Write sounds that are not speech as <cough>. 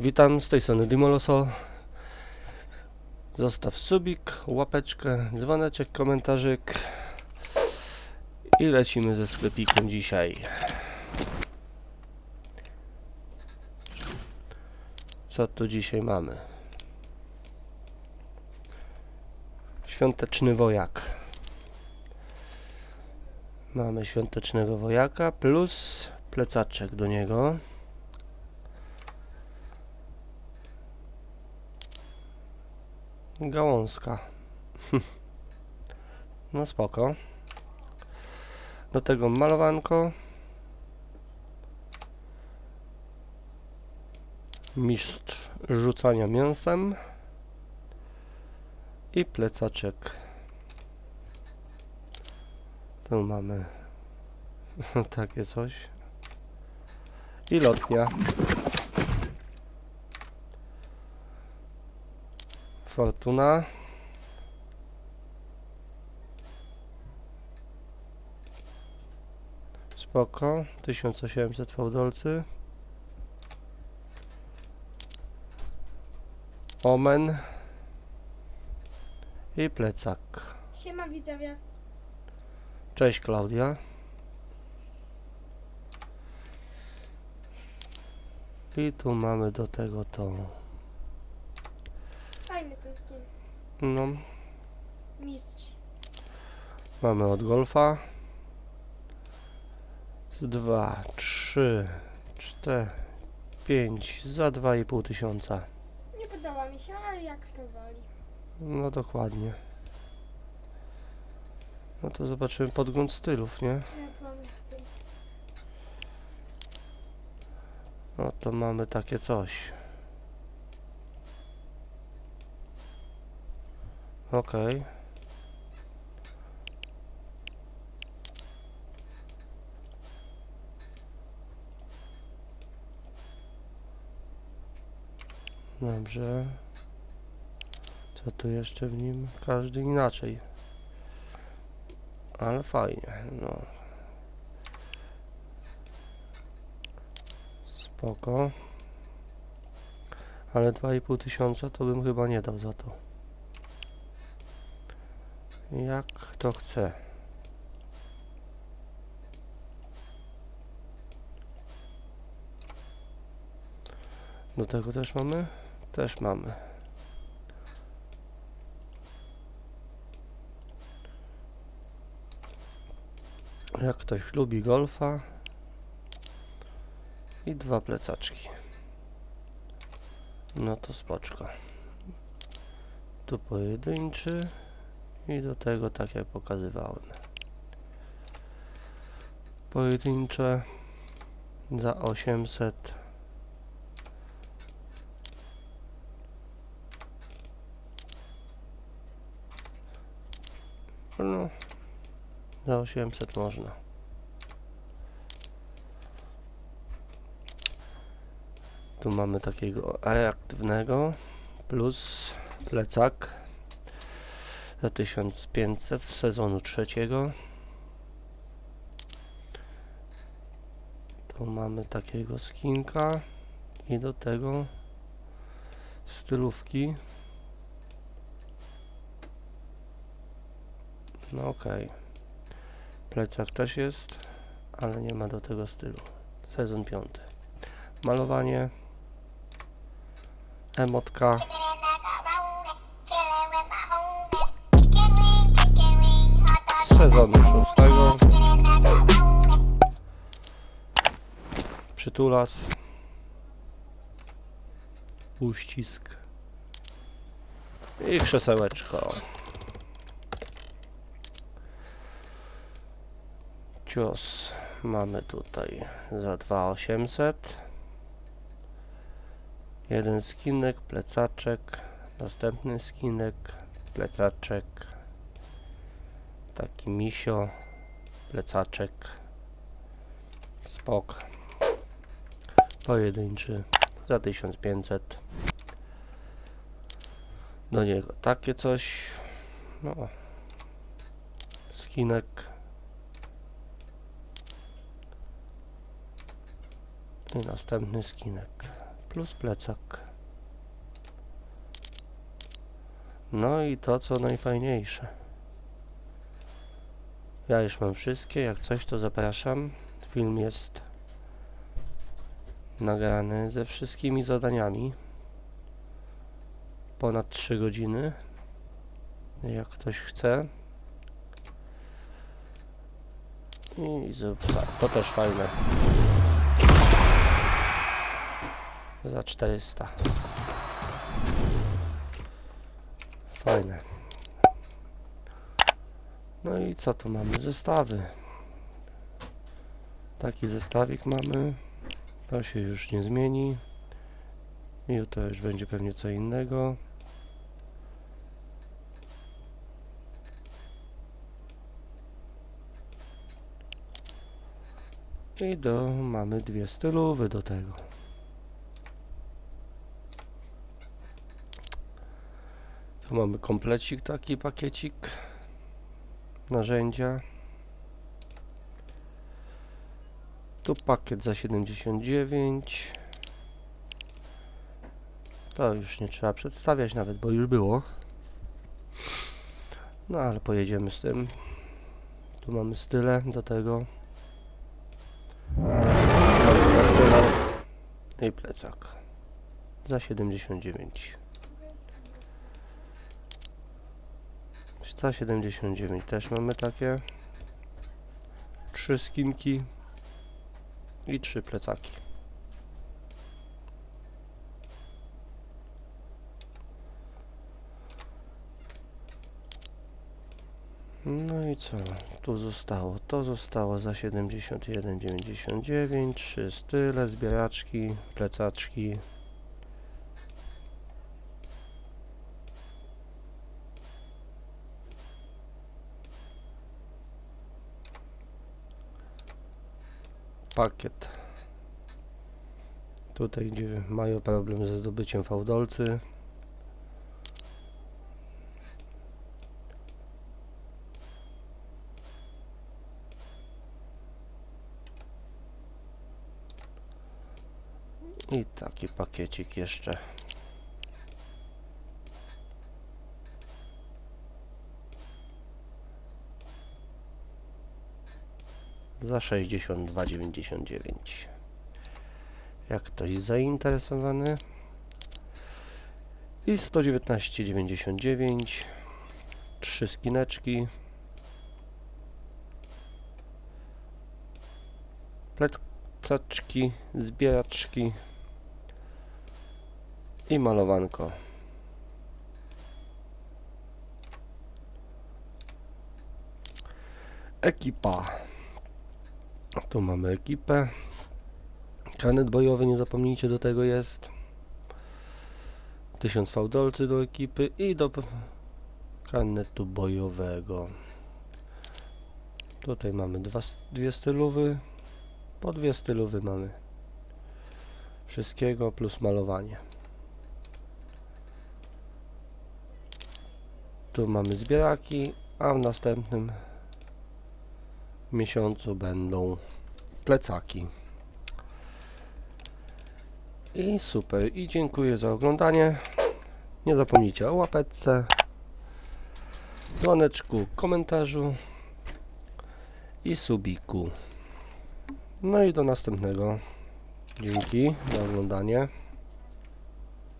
Witam, z tej strony Dimoloso. Zostaw subik, łapeczkę, dzwoneczek, komentarzyk. I lecimy ze sklepikiem dzisiaj. Co tu dzisiaj mamy? Świąteczny wojak. Mamy świątecznego wojaka plus plecaczek do niego. Gałązka. No spoko. Do tego malowanko. Mistrz rzucania mięsem. I plecaczek. Tu mamy <laughs> takie coś. I lotnia. Fortuna. Spoko. 1800 fałdolcy. Omen. I plecak. Siema widzowie. Cześć Klaudia. I tu mamy do tego tą. Fajny ten skin. No, Mistrz. mamy od golfa. Z 2, 3, 4, 5, za 2,5 tysiąca. Nie podoba mi się, ale jak kto woli. No dokładnie. No to zobaczymy podgląd stylów, nie? Ja. No to mamy takie coś. Okej. Dobrze. Co tu jeszcze w nim? Każdy inaczej. Ale fajnie, no. Spoko. Ale 2,5 tysiąca to bym chyba nie dał za to. Jak kto chce. Do tego też mamy? Też mamy. Jak ktoś lubi golfa i dwa plecaczki. No to spoczko. Tu pojedynczy i do tego tak jak pokazywałem. Pojedyncze za 800 No, za 800 można. Tu mamy takiego reaktywnego plus plecak za 1500 z sezonu trzeciego. Tu mamy takiego skinka i do tego stylówki. No okej. Plecak też jest, ale nie ma do tego stylu. Sezon piąty. Malowanie. Emotka. Sezonu szóstego. Przytulas. Uścisk. I krzesełeczko. Cios mamy tutaj za 2800. Jeden skinek, plecaczek, następny skinek, plecaczek, taki misio, plecaczek, spok, pojedynczy za 1500. Do niego takie coś, no, skinek, i następny skinek, plus plecak. No i to co najfajniejsze. Ja już mam wszystkie, jak coś to zapraszam. Film jest nagrany ze wszystkimi zadaniami. Ponad 3 godziny. Jak ktoś chce. I tak. To też fajne. Za 400. Fajne. No i co tu mamy? Zestawy. Taki zestawik mamy. To się już nie zmieni. Jutro już będzie pewnie co innego. I do, mamy dwie stylowy do tego. Tu mamy komplecik, taki pakiecik. Narzędzia. Tu pakiet za 79. To już nie trzeba przedstawiać nawet, bo już było. No ale pojedziemy z tym. Tu mamy style do tego. I plecak. Za 79. 179 też mamy takie. Trzy skinki i trzy plecaki. No i co? Tu zostało. To zostało za 71,99. Trzy style, zbieraczki, plecaczki. Pakiet. Tutaj gdzie mają problem ze zdobyciem fałdolcy. I taki pakiecik jeszcze. Za 62,99. Jak ktoś zainteresowany. I 119,99. Trzy skineczki. Plecaczki, zbieraczki i malowanko. Ekipa. Tu mamy ekipę. Karnet bojowy, nie zapomnijcie, do tego jest. 1000 fałdolcy do ekipy i do karnetu bojowego. Tutaj mamy dwa, dwie stylowy. Po dwie stylowy mamy. Wszystkiego plus malowanie. Tu mamy zbieraki, a w następnym miesiącu będą plecaki. I super. I dziękuję za oglądanie. Nie zapomnijcie o łapeczce, dzwoneczku, komentarzu i subiku. No i do następnego. Dzięki za oglądanie.